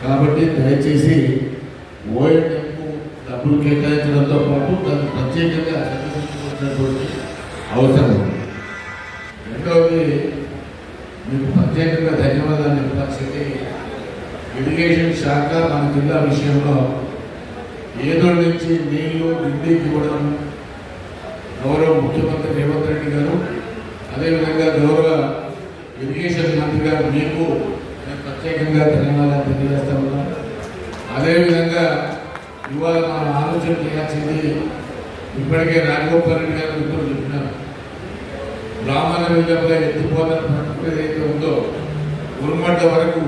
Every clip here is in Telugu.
కాబట్టి దయచేసి ఓఎంఎంకు డబ్బులు కేటాయించడంతో పాటు దాన్ని ప్రత్యేకంగా చర్చించుకోవాల్సినటువంటి అవసరం రెండవది మీకు ప్రత్యేకంగా ధన్యవాదాలు చెప్పాల్సింది ఇరిగేషన్ శాఖ మన జిల్లా విషయంలో ఏదో నుంచి నీళ్ళు నిండికి ఇవ్వడం గౌరవ ముఖ్యమంత్రి రేవంత్ రెడ్డి గారు అదేవిధంగా గౌరవ ఇరిగేషన్ మంత్రి గారు మీకు ప్రత్యేకంగా ధన్యవాదాలు తెలియజేస్తా ఉన్నాం. అదేవిధంగా ఇవాళ మనం ఆలోచన చేయాల్సింది ఇప్పటికే రాజగోపాల్ రెడ్డి గారు మిత్రులు చెప్పినారు. బ్రాహ్మణ విధంగా ఎత్తిపోతున్న ప్రక్రియ ఏదైతే ఉందో ఉరుమడ్డ వరకు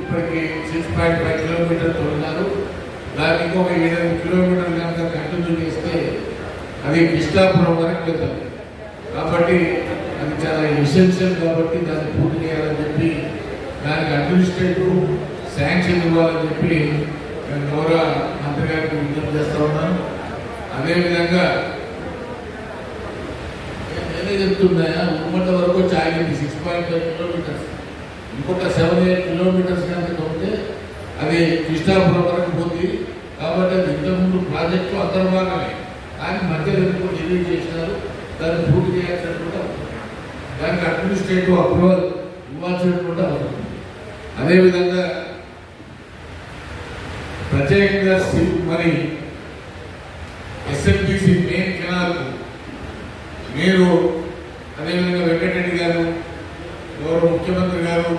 ఇప్పటికి సిక్స్ పాయింట్ ఫైవ్ కిలోమీటర్లు ఉన్నారు. దానికి ఇంకొక ఏడెనిమిది కిలోమీటర్లు కనుక కంటిన్యూ చేస్తే అది కృష్ణాపురం వరకు వెళ్తాం కాబట్టి అది చాలా ఎసెన్షియల్ కాబట్టి దాన్ని పూర్తి చేయాలని చెప్పి దానికి అడ్మినిస్ట్రేటివ్ శాంక్షన్ ఇవ్వాలని చెప్పి నేను గౌరవ మంత్రి గారికి విజ్ఞప్తి చేస్తూ ఉన్నాను. అదేవిధంగా నేనే చెప్తున్నాయా ఉమ్మట వరకు చాగింది సిక్స్ పాయింట్ ఫైవ్ కిలోమీటర్స్ ఇంకొక సెవెన్ ఎయిట్ కిలోమీటర్స్ కనుక ఉంటే అది కృష్ణాపురం వరకు పోతుంది. కాబట్టి అది ఇంతకుముందు ప్రాజెక్టు అంతర్భాగమే కానీ మధ్యలో ఎందుకు డిలీట్ చేసినారు. దాన్ని పూర్తి చేయాల్సినటువంటి అవసరం దానికి అడ్మినిస్ట్రేటివ్ అప్రూవల్ ఇవ్వాల్సినటువంటి అవసరం అదేవిధంగా ప్రత్యేకంగా మరి ఎస్ఎల్బిసి మెయిన్ కెనాల్ మీరు అదేవిధంగా వెంకటరెడ్డి గారు గౌరవ ముఖ్యమంత్రి గారు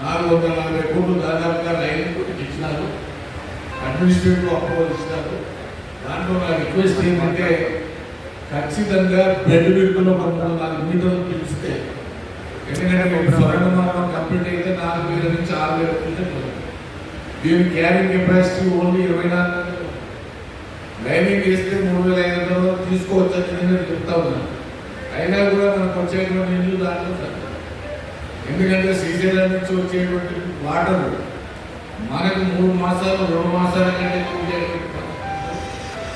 నాలుగు వందల నలభై కోట్లు దాదాపుగా లైన్ ఇచ్చినారు. అడ్మినిస్ట్రేటివ్ అప్రూవల్ ఇచ్చినారు. దాంట్లో నా రిక్వెస్ట్ ఏంటంటే ఖచ్చితంగా బెడ్ విడుదల పదకొండు నాలుగు మీటర్లు పిలిస్తే ఎందుకంటే మీకు స్వర్ణ మార్గం కంప్లీట్ అయితే నాలుగు వేల నుంచి ఆరు వేల ఫీట్లు దీని క్యారింగ్ కెపాసిటీ ఓన్లీ ఇరవై నాలుగు గంటలు. లైనింగ్ వేస్తే మూడు వేల ఐదు వందలు తీసుకోవచ్చు అని నేను చెప్తా ఉన్నాను అయినా కూడా మనకు వచ్చేటువంటి నీళ్ళు దాంట్లో ఎందుకంటే శ్రీశైలం నుంచి వచ్చేటువంటి వాటర్ మనకు మూడు మాసాలు రెండు మాసాల కంటే ఎక్కువ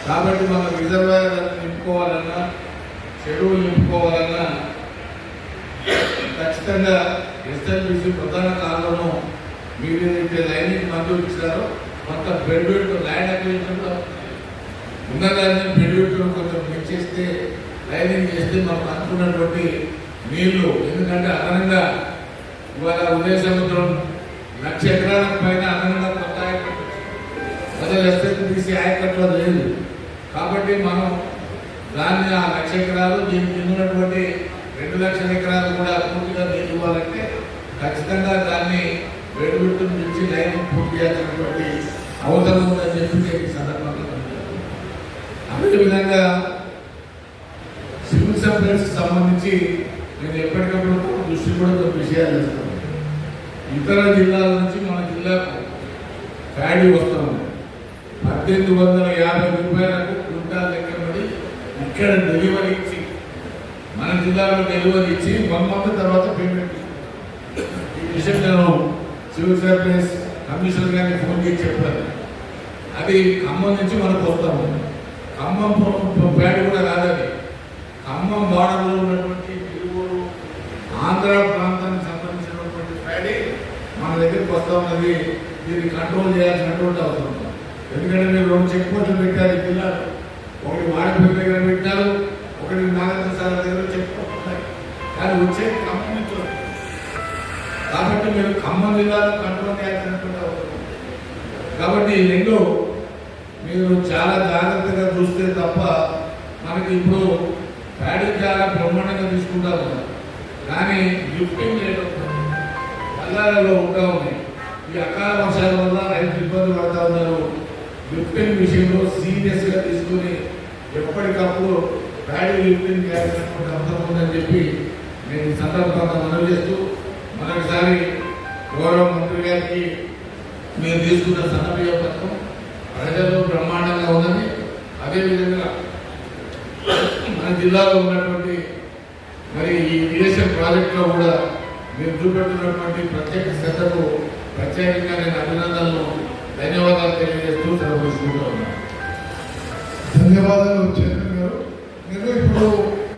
కాబట్టి మనం రిజర్వాయర్ నింపుకోవాలన్నా చెరువులు నింపుకోవాలన్నా ఖచ్చితంగా ఎస్ఎల్బిసి ప్రధాన కాలంలో మీరు ఏదైతే లైనింగ్ మంజూరు ఇచ్చారో కొంత బెడ్రూట్ ల్యాండ్ అక్విజిషన్ ఉన్నదాన్ని బెడ్రూట్ కొంచెం పెంచేస్తే లైనింగ్ చేస్తే మనం అనుకున్నటువంటి నీళ్ళు. ఎందుకంటే అదనంగా ఇవాళ ఉదయ సముద్రం లక్ష ఎకరాల పైన అదనంగా కొత్త ఆయకట్టు ఎస్ఎల్బిసి ఆయకట్లో లేదు. కాబట్టి మనం దాన్ని ఆ లక్ష ఎకరాలు దీనికి ఉన్నటువంటి రెండు లక్షల ఎకరాలు కూడా పూర్తిగా నీళ్ళు ఇవ్వాలంటే ఖచ్చితంగా దాన్ని వేడుబెట్టు నుంచి లైన్ పూర్తి చేయాల్సినటువంటి అవసరం ఉందని చెప్పి నేను ఈ సందర్భంగా అదేవిధంగా సివిల్ సప్లైస్ సంబంధించి నేను ఎప్పటికప్పుడు దృష్టి కూడా కొన్ని విషయాలు ఇస్తాను ఇతర జిల్లాల నుంచి మన జిల్లాకు ప్యాడీ వస్తూ ఉంది. పద్దెనిమిది వందల యాభై రూపాయలకు క్వింటాల్ లెక్క ఇక్కడ డెలివరీ ఇచ్చి మన జిల్లాలో డెలివరీ ఇచ్చి వన్ మంత్ తర్వాత పేమెంట్ ఈ విషయం నేను సివిల్ సర్వీస్ కమిషనర్ గారిని ఫోన్ చేసి చెప్పాను అది ఖమ్మం నుంచి మనకు వస్తాము. ఖమ్మం ప- పేడ కూడా రాదని ఖమ్మం బార్డర్లో ఉన్నటువంటి తిరువురు ఆంధ్ర ప్రాంతానికి సంబంధించినటువంటి ప్యాడీ మన దగ్గరికి వస్తా ఉన్నది దీన్ని కంట్రోల్ చేయాల్సినటువంటి అవసరం. ఎందుకంటే మీరు రెండు చెక్ పోస్టులు పెట్టారు జిల్లాలో. కాబట్టి ఖమ్మం జిల్లాలో కంట్రోల్ చేయాల్సినటువంటి కాబట్టి ఈ రెండు మీరు చాలా జాగ్రత్తగా చూస్తే తప్ప మనకి ఇప్పుడు ప్యాడీ చాలా బ్రహ్మాండంగా తీసుకుంటా ఉన్నారు. కానీ లిఫ్టింగ్ రేట్ పల్లాలలో ఉంటా ఉన్నాయి ఈ అకాల వర్షాల వల్ల రైతులు ఇబ్బంది పడతా ఉన్నారు. లిఫ్టింగ్ విషయంలో సీరియస్గా తీసుకుని ఎప్పటికప్పుడు ప్యాడీ లిఫ్టింగ్ చేయాల్సినటువంటి అవసరం ఉందని చెప్పి నేను ఈ సందర్భంగా మనవి చేస్తూ మరొకసారి గౌరవ మంత్రి గారికి మీరు తీసుకున్న సన్నబియ్య పథకం ప్రజలు బ్రహ్మాండంగా ఉన్నది. అదేవిధంగా మన జిల్లాలో ఉన్నటువంటి మరి ఈ విదేశం ప్రాజెక్టులో కూడా మీరు చూపెట్టినటువంటి ప్రత్యేక శ్రద్ధకు ప్రత్యేకంగా నేను అభినందనలు ధన్యవాదాలు తెలియజేస్తూ సెలవు తీసుకుంటూ ఉన్నాను. ధన్యవాదాలు చైర్మన్ గారు. నేను ఇప్పుడు